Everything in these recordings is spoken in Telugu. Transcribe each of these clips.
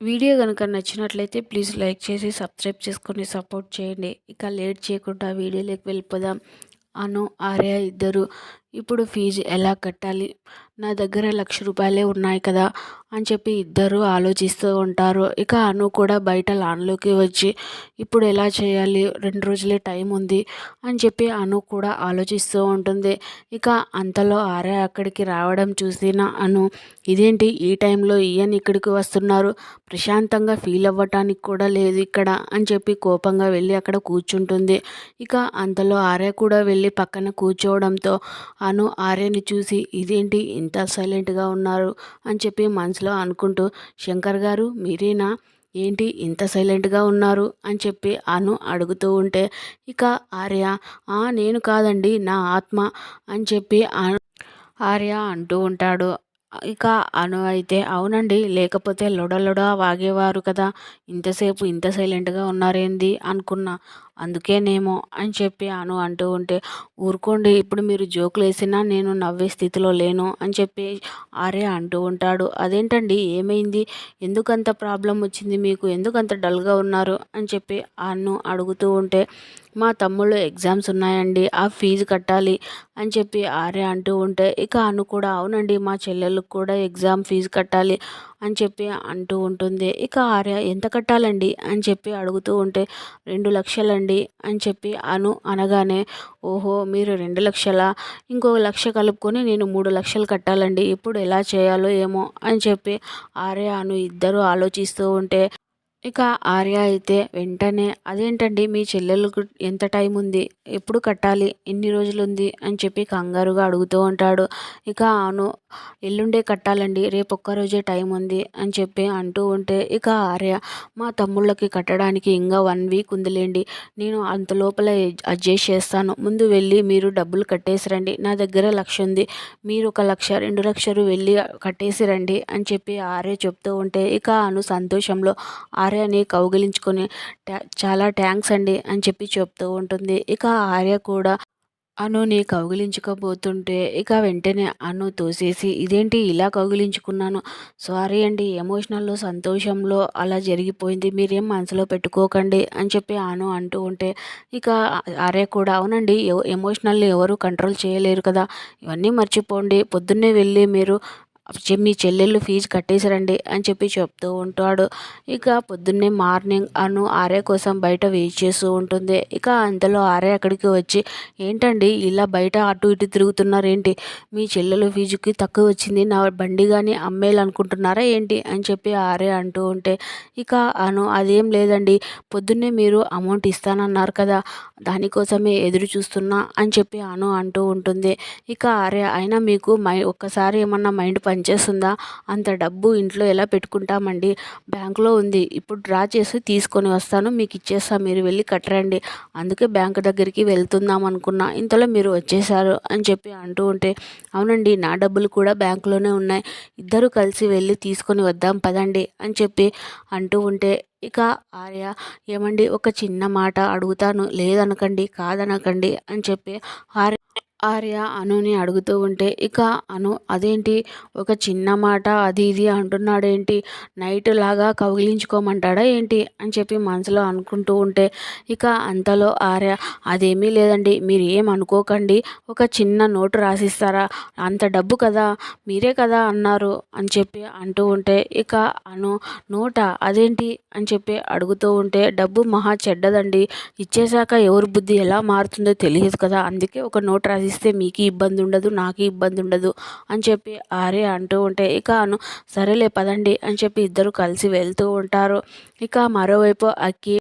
వీడియో కనుక నచ్చినట్లయితే ప్లీజ్ లైక్ చేసి సబ్స్క్రైబ్ చేసుకొని సపోర్ట్ చేయండి. ఇక లేట్ చేయకుండా వీడియోలోకి వెళ్ళిపోదాం. అను ఆర్య ఇద్దరు ఇప్పుడు ఫీజు ఎలా కట్టాలి? నా దగ్గర లక్ష రూపాయలే ఉన్నాయి కదా అని చెప్పి ఇద్దరు ఆలోచిస్తూ ఉంటారు. ఇక అను కూడా బయట లాన్లోకి వచ్చి ఇప్పుడు ఎలా చేయాలి? రెండు రోజులే టైం ఉంది అని చెప్పి అను కూడా ఆలోచిస్తూ ఉంటుంది. ఇక అంతలో ఆర్య అక్కడికి రావడం చూసిన అను ఇదేంటి? ఈ టైంలో ఈయన ఇక్కడికి వస్తున్నారు. ప్రశాంతంగా ఫీల్ అవ్వటానికి కూడా లేదు ఇక్కడ అని చెప్పి కోపంగా వెళ్ళి అక్కడ కూర్చుంటుంది. ఇక అంతలో ఆర్య కూడా వెళ్ళి పక్కన కూర్చోవడంతో అను ఆర్యని చూసి ఇదేంటి ఇంత సైలెంట్గా ఉన్నారు? అని చెప్పి మనసులో అనుకుంటూ శంకర్ గారు మీరేనా? ఏంటి ఇంత సైలెంట్గా ఉన్నారు? అని చెప్పి అను అడుగుతూ ఉంటే ఇక ఆర్య నేను కాదండి నా ఆత్మ అని చెప్పి ఆర్య అంటూ ఉంటాడు. ఇక అను అయితే అవునండి. లేకపోతే లొడలొడ వాగేవారు కదా. ఇంతసేపు ఇంత సైలెంట్గా ఉన్నారేంది అనుకున్నా. అందుకేనేమో అని చెప్పి అను అంటూ ఉంటే ఊరుకోండి ఇప్పుడు మీరు జోకులు వేసినా నేను నవ్వే స్థితిలో లేను అని చెప్పి ఆరే అంటూ ఉంటాడు. అదేంటండి? ఏమైంది? ఎందుకంత ప్రాబ్లం వచ్చింది మీకు? ఎందుకంత డల్గా ఉన్నారు? అని చెప్పి అన్ను అడుగుతూ ఉంటే మా తమ్ముళ్ళు ఎగ్జామ్స్ ఉన్నాయండి ఆ ఫీజు కట్టాలి అని చెప్పి ఆర్య అంటూ ఉంటే ఇక అను కూడా అవునండి మా చెల్లెళ్ళకు కూడా ఎగ్జామ్ ఫీజు కట్టాలి అని చెప్పి అంటూ ఉంటుంది. ఇక ఆర్య ఎంత కట్టాలండి? అని చెప్పి అడుగుతూ ఉంటే రెండు లక్షలండి అని చెప్పి అను అనగానే ఓహో మీరు రెండు లక్షల? ఇంకో లక్ష కలుపుకొని నేను మూడు లక్షలు కట్టాలండి ఇప్పుడు ఎలా చేయాలో ఏమో? అని చెప్పి ఆర్య అను ఇద్దరు ఆలోచిస్తూ ఉంటే ఇక ఆర్య అయితే వెంటనే అదేంటండి మీ చెల్లెలకు ఎంత టైం ఉంది? ఎప్పుడు కట్టాలి? ఎన్ని రోజులు ఉంది అని చెప్పి కంగారుగా అడుగుతూ ఉంటాడు. ఇక అవును ఎల్లుండే కట్టాలండి రేపు ఒక్కరోజే టైం ఉంది అని చెప్పి అంటూ ఉంటే ఇక ఆర్య మా తమ్ముళ్ళకి కట్టడానికి ఇంకా వన్ వీక్ ఉందిలేండి. నేను అంత లోపల అడ్జస్ట్ చేస్తాను. ముందు వెళ్ళి మీరు డబ్బులు కట్టేసి రండి. నా దగ్గర లక్ష ఉంది. మీరు ఒక లక్ష రెండు లక్షలు వెళ్ళి కట్టేసి రండి అని చెప్పి ఆర్య చెప్తూ ఉంటే ఇక అను సంతోషంలో ఆర్యని కౌగిలించుకొని చాలా థ్యాంక్స్ అండి అని చెప్పి చెప్తూ ఉంటుంది. ఇక ఆర్య కూడా అనుని కౌగిలించుకోబోతుంటే ఇక వెంటనే అను తోసేసి ఇదేంటి ఇలా కౌగిలించుకున్నాను? సారీ అండి ఎమోషనల్లో సంతోషంలో అలా జరిగిపోయింది మీరేం మనసులో పెట్టుకోకండి అని చెప్పి అను అంటూ ఉంటే ఇక అరే కూడా అవునండి ఎమోషనల్ని ఎవరు కంట్రోల్ చేయలేరు కదా ఇవన్నీ మర్చిపోండి పొద్దున్నే వెళ్ళి మీరు మీ చెల్లెళ్ళు ఫీజు కట్టేశారండి అని చెప్పి చెప్తూ ఉంటాడు. ఇక పొద్దున్నే మార్నింగ్ అను ఆర్య కోసం బయట వెయిట్ చేస్తూ ఉంటుంది. ఇక అంతలో ఆర్య అక్కడికి వచ్చి ఏంటండి ఇలా బయట అటు ఇటు తిరుగుతున్నారేంటి? మీ చెల్లెలు ఫీజుకి తక్కువ వచ్చింది. నా బండి కానీ అమ్మేయాలనుకుంటున్నారా ఏంటి? అని చెప్పి ఆర్య అంటూ ఉంటే ఇక అను అదేం లేదండి. పొద్దున్నే మీరు అమౌంట్ ఇస్తానన్నారు కదా దానికోసమే ఎదురు చూస్తున్నా అని చెప్పి అను అంటూ ఉంటుంది. ఇక ఆర్య అయినా మీకు మై ఒక్కసారి ఏమన్నా మైండ్ పని పనిచేస్తుందా? అంత డబ్బు ఇంట్లో ఎలా పెట్టుకుంటామండి? బ్యాంకులో ఉంది. ఇప్పుడు డ్రా చేసి తీసుకొని వస్తాను. మీకు ఇచ్చేస్తాను మీరు వెళ్ళి కట్టరండి. అందుకే బ్యాంక్ దగ్గరికి వెళ్తుందాం అనుకున్నా. ఇంతలో మీరు వచ్చేసారు అని చెప్పి అంటూ ఉంటే అవునండి నా డబ్బులు కూడా బ్యాంకులోనే ఉన్నాయి. ఇద్దరు కలిసి వెళ్ళి తీసుకొని వద్దాం పదండి అని చెప్పి అంటూ ఉంటే ఇక ఆర్య ఏమండి ఒక చిన్న మాట అడుగుతాను. లేదనకండి కాదనకండి అని చెప్పి ఆర్య ఆర్య అనుని అడుగుతూ ఉంటే ఇక అను అదేంటి? ఒక చిన్న మాట అది ఇది అంటున్నాడేంటి? నైట్ లాగా కౌగిలించుకోమంటాడా ఏంటి? అని చెప్పి మనసులో అనుకుంటూ ఉంటే ఇక అంతలో ఆర్య అదేమీ లేదండి మీరు ఏం అనుకోకండి. ఒక చిన్న నోటు రాసిస్తారా? అంత డబ్బు కదా మీరే కదా అన్నారు. అని చెప్పి అంటూ ఉంటే ఇక అను నోట? అదేంటి? అని చెప్పి అడుగుతూ ఉంటే డబ్బు మహా చెడ్డదండి. ఇచ్చేశాక ఎవరి బుద్ధి ఎలా మారుతుందో తెలియదు కదా అందుకే ఒక నోట్ రాసి ఇస్తే మీకు ఇబ్బంది ఉండదు నాకు ఇబ్బంది ఉండదు అని చెప్పి ఆరే అంటూ ఉంటే ఇక అను సరేలే పదండి అని చెప్పి ఇద్దరు కలిసి వెళ్తూ ఉంటారు. ఇక మరోవైపు అక్కి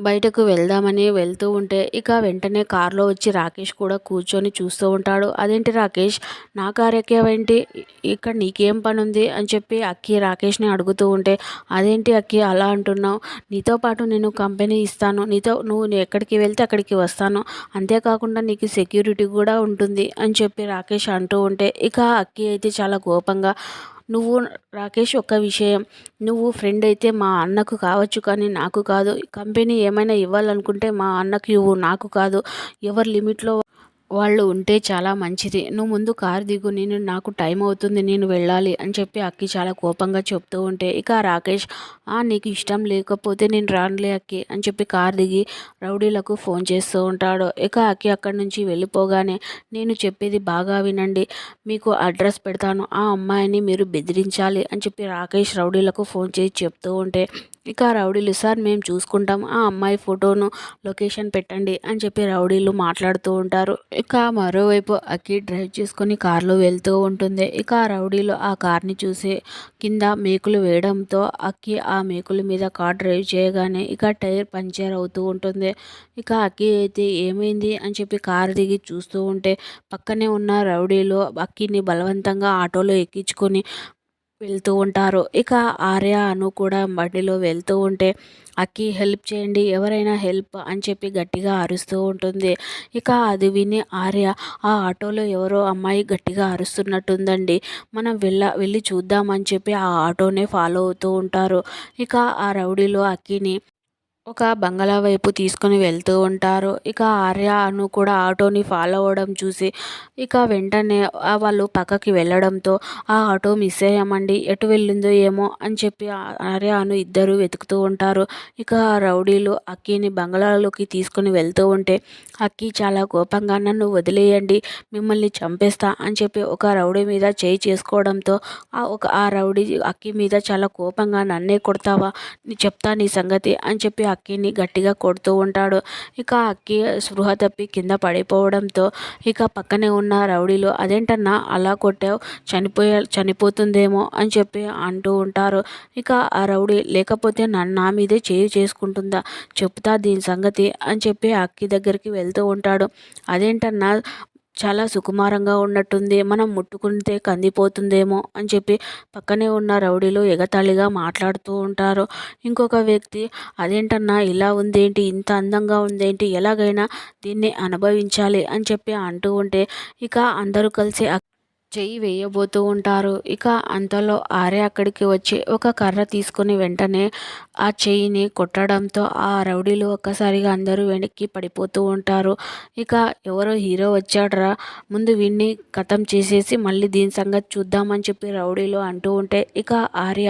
బయటకు వెళ్దామని వెళ్తూ ఉంటే ఇక వెంటనే కారులో వచ్చి రాకేష్ కూడా కూర్చొని చూస్తూ ఉంటాడు. అదేంటి రాకేష్? నా కారు ఎక్కేవేంటి? ఇక్కడ నీకేం పని ఉంది అని చెప్పి అక్కి రాకేష్ని అడుగుతూ ఉంటే అదేంటి అక్కి అలా అంటున్నావు? నీతో పాటు నేను కంపెనీ ఇస్తాను. నీతో నువ్వు ఎక్కడికి వెళ్తే అక్కడికి వస్తాను. అంతేకాకుండా నీకు సెక్యూరిటీ కూడా ఉంటుంది. అని చెప్పి రాకేష్ అంటూ ఉంటే ఇక అక్కి అయితే చాలా కోపంగా నువ్వు రాకేష్ ఒక విషయం. నువ్వు ఫ్రెండ్ అయితే మా అన్నకు కావచ్చు కానీ నాకు కాదు. కంపెనీ ఏమైనా ఇవ్వాలనుకుంటే మా అన్నకు ఇవ్వు నాకు కాదు. ఎవరి లిమిట్లో వాళ్ళు ఉంటే చాలా మంచిది. నువ్వు ముందు కారు దిగు నేను నాకు టైం అవుతుంది నేను వెళ్ళాలి అని చెప్పి అక్కి చాలా కోపంగా చెప్తూ ఉంటే ఇక రాకేష్ నీకు ఇష్టం లేకపోతే నేను రానులే అక్కి అని చెప్పి కారు దిగి రౌడీలకు ఫోన్ చేస్తూ ఉంటాడు. ఇక అక్కి అక్కడి నుంచి వెళ్ళిపోగానే నేను చెప్పేది బాగా వినండి మీకు అడ్రస్ పెడతాను ఆ అమ్మాయిని మీరు బెదిరించాలి అని చెప్పి రాకేష్ రౌడీలకు ఫోన్ చేసి చెప్తూ ఉంటే ఇక రౌడీలు సార్ మేము చూసుకుంటాం. ఆ అమ్మాయి ఫోటోను లొకేషన్ పెట్టండి అని చెప్పి రౌడీలు మాట్లాడుతూ ఉంటారు. ఇక మరోవైపు అక్కి డ్రైవ్ చేసుకొని కారులో వెళ్తూ ఉంటుంది. ఇక రౌడీలు ఆ కార్ని చూసి కింద మేకులు వేయడంతో అక్కి ఆ మేకుల మీద కార్ డ్రైవ్ చేయగానే ఇక టైర్ పంచర్ అవుతూ ఉంటుంది. ఇక అక్కి అయితే ఏమైంది? అని చెప్పి కారు దిగి చూస్తూ ఉంటే పక్కనే ఉన్న రౌడీలు అక్కిని బలవంతంగా ఆటోలో ఎక్కించుకొని వెళ్తూ ఉంటారు. ఇక ఆర్య అను కూడా బండిలో వెళ్తూ ఉంటే అక్కి హెల్ప్ చేయండి ఎవరైనా హెల్ప్ అని చెప్పి గట్టిగా అరుస్తూ ఉంటుంది. ఇక అది విని ఆర్య ఆ ఆటోలో ఎవరో అమ్మాయి గట్టిగా అరుస్తున్నట్టుందండి. మనం వెళ్ళ వెళ్ళి చూద్దామని చెప్పి ఆ ఆటోనే ఫాలో అవుతూ ఉంటారు. ఇక ఆ రౌడీలో అక్కిని ఒక బంగళా వైపు తీసుకొని వెళ్తూ ఉంటారు. ఇక ఆర్య అను కూడా ఆటోని ఫాలో అవ్వడం చూసి ఇక వెంటనే వాళ్ళు పక్కకి వెళ్ళడంతో ఆ ఆటో మిస్ అయ్యామండి ఎటు వెళ్ళిందో ఏమో అని చెప్పి ఆ- ఇద్దరు వెతుకుతూ ఉంటారు. ఇక ఆ రౌడీలు అక్కిని బంగళాలోకి తీసుకొని వెళ్తూ ఉంటే అక్కి చాలా కోపంగా నన్ను వదిలేయండి మిమ్మల్ని చంపేస్తా అని చెప్పి ఒక రౌడీ మీద చేయి చేసుకోవడంతో ఆ ఒక ఆ రౌడీ అక్కి మీద చాలా కోపంగా నన్నే కొడతావా నీ చెప్తా నీ సంగతి అని చెప్పి అక్కిని గట్టిగా కొడుతూ ఉంటాడు. ఇక అక్కి స్పృహ తప్పి కింద పడిపోవడంతో ఇక పక్కనే ఉన్న రౌడీలు అదేంటన్నా అలా కొట్టావు చనిపోయే చనిపోతుందేమో అని చెప్పి అంటూ ఉంటారు. ఇక ఆ రౌడీ లేకపోతే నన్ను నా మీదే చేయి చేసుకుంటుందా? చెప్తా దీని సంగతి అని చెప్పి అక్కి దగ్గరికి వెళ్తూ ఉంటాడు. అదేంటన్నా చాలా సుకుమారంగా ఉన్నట్టుంది. మనం ముట్టుకుంటే కందిపోతుందేమో అని చెప్పి పక్కనే ఉన్న రౌడీలు ఎగతాళిగా మాట్లాడుతూ ఉంటారు. ఇంకొక వ్యక్తి అదేంటన్నా ఇలా ఉందేంటి? ఇంత అందంగా ఉందేంటి? ఎలాగైనా దీన్ని అనుభవించాలి అని చెప్పి అంటూ ఉంటే ఇక అందరూ కలిసి చెయ్యి వేయబోతూ ఉంటారు. ఇక అంతలో ఆర్య అక్కడికి వచ్చి ఒక కర్ర తీసుకుని వెంటనే ఆ చెయ్యిని కొట్టడంతో ఆ రౌడీలు ఒక్కసారిగా అందరూ వెనక్కి పడిపోతూ ఉంటారు. ఇక ఎవరో హీరో వచ్చాడరా ముందు వీడిని కథం చేసేసి మళ్ళీ దీని సంగతి చూద్దామని చెప్పి రౌడీలు అంటూ ఉంటే ఇక ఆర్య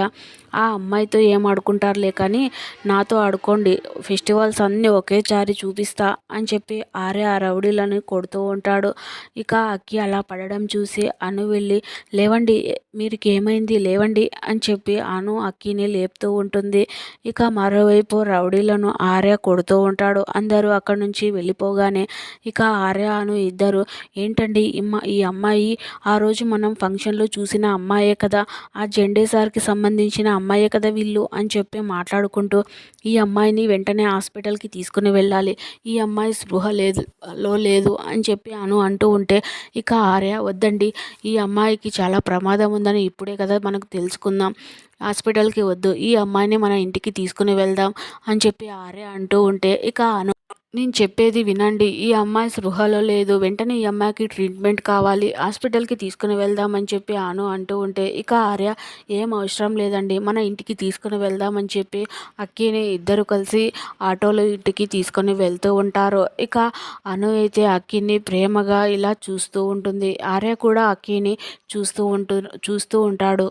ఆ అమ్మాయితో ఏం ఆడుకుంటారులే కానీ నాతో ఆడుకోండి ఫెస్టివల్స్ అన్నీ ఒకేసారి చూపిస్తా అని చెప్పి ఆర్య ఆ రౌడీలను కొడుతూ ఉంటాడు. ఇక అక్కి అలా పడడం చూసి అను వెళ్ళి లేవండి మీరికి ఏమైంది లేవండి అని చెప్పి అను అక్కిని లేపుతూ ఉంటుంది. ఇక మరోవైపు రౌడీలను ఆర్య కొడుతూ ఉంటాడు. అందరూ అక్కడి నుంచి వెళ్ళిపోగానే ఇక ఆర్య అను ఇద్దరు ఏంటండి ఈ అమ్మాయి? ఆ రోజు మనం ఫంక్షన్లో చూసిన అమ్మాయే కదా? ఆ జెండే సార్కి సంబంధించిన అమ్మాయే కదా వీళ్ళు? అని చెప్పి మాట్లాడుకుంటూ ఈ అమ్మాయిని వెంటనే హాస్పిటల్కి తీసుకుని వెళ్ళాలి. ఈ అమ్మాయి స్పృహ లేదు లో లేదు అని చెప్పి అను అంటూ ఉంటే ఇక ఆర్య వద్దండి ఈ అమ్మాయికి చాలా ప్రమాదం ఉందని ఇప్పుడే కదా మనకు తెలుసుకుందాం. హాస్పిటల్కి వద్దు ఈ అమ్మాయిని మన ఇంటికి తీసుకుని వెళ్దాం అని చెప్పి ఆర్య అంటూ ఉంటే ఇక అను నేను చెప్పేది వినండి ఈ అమ్మాయి స్పృహలో లేదు వెంటనే ఈ అమ్మాయికి ట్రీట్మెంట్ కావాలి హాస్పిటల్కి తీసుకుని వెళ్దామని చెప్పి అను అంటూ ఉంటే ఇక ఆర్య ఏం అవసరం లేదండి మన ఇంటికి తీసుకుని వెళ్దామని చెప్పి అక్కిని ఇద్దరు కలిసి ఆటోలో ఇంటికి తీసుకొని వెళ్తూ ఉంటారు. ఇక అను అయితే అక్కిని ప్రేమగా ఇలా చూస్తూ ఉంటుంది. ఆర్య కూడా అక్కిని చూస్తూ ఉంటు చూస్తూ ఉంటాడు.